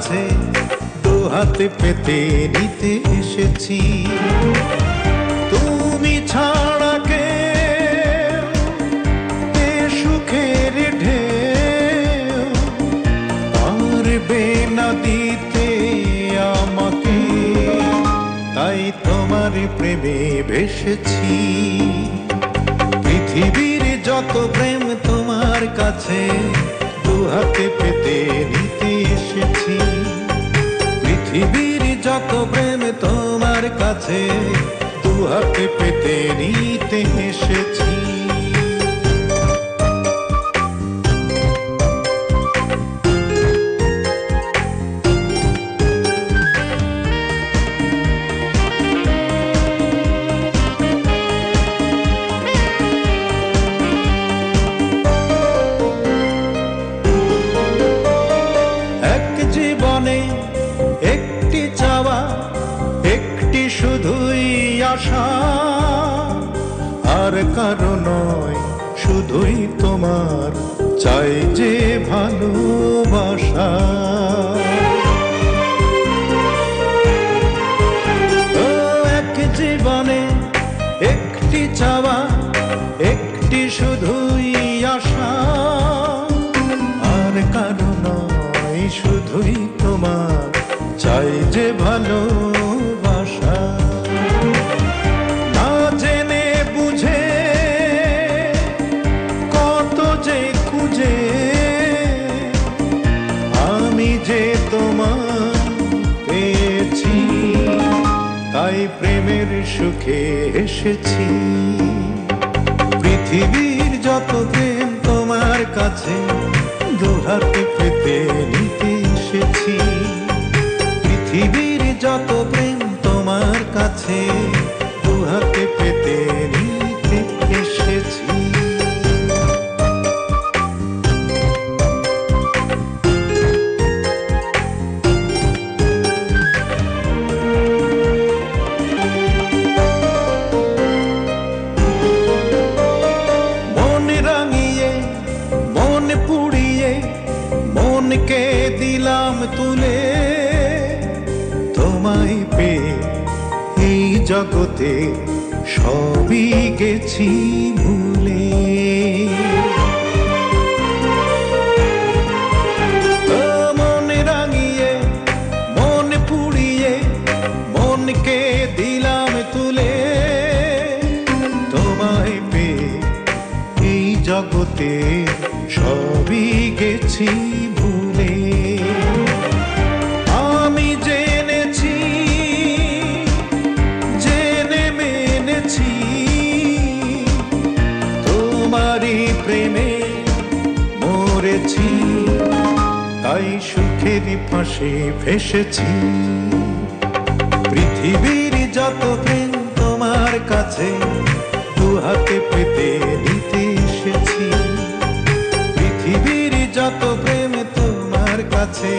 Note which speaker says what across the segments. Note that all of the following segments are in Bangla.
Speaker 1: কাছে দু হাতে পেতে নিতে এসেছি। তুমি ছাড়া কে সুখের ঢেউ পারবে না দিতে আমাকে। তাই তোমার প্রেমে ভেসেছি। পৃথিবীর যত প্রেম তোমার কাছে দু হাতে পেতে পৃথিবীর যত প্রেম তোমার কাছে দু হাতে পেতে নিতে এসেছি। আশা। আর কারও নয়, শুধুই তোমার। চাই যে ভালোবাসা। এক জীবনে একটি চাওয়া, একটি শুধুই আশা। আর কারও নয়, শুধুই তোমার। চাই যে ভালোবাসা তাই প্রেমের সুখে এসেছি। পৃথিবীর যত প্রেম তোমার কাছে দুহাতে পেতে নিতে এসেছি। পৃথিবীর যত প্রেম তোমার কাছে দুহাতে মনকে দিলাম তুলে, তোমায় পেয়ে এই জগতে সবই গেছি ভুলে। মন রাঙিয়ে, মন পুড়িয়ে দিলাম তুলে এই জগতে সবই গেছি প্রেমে মরেছি, তাই সুখের পাশে ভেসেছি। পৃথিবীর যত তোমার কাছে, দু হাতে পেতে নিতে এসেছি। পৃথিবীর যত প্রেম তোমার কাছে,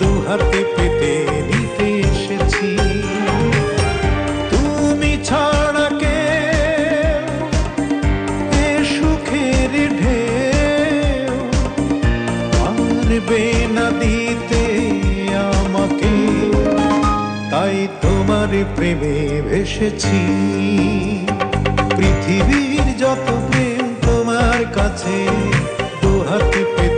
Speaker 1: দু হাতে পেতে পারবে নদীতে আমাকে। তাই তোমার প্রেমে ভেসেছি পৃথিবীর যত প্রেম তোমার কাছে, দু হাতে পেতে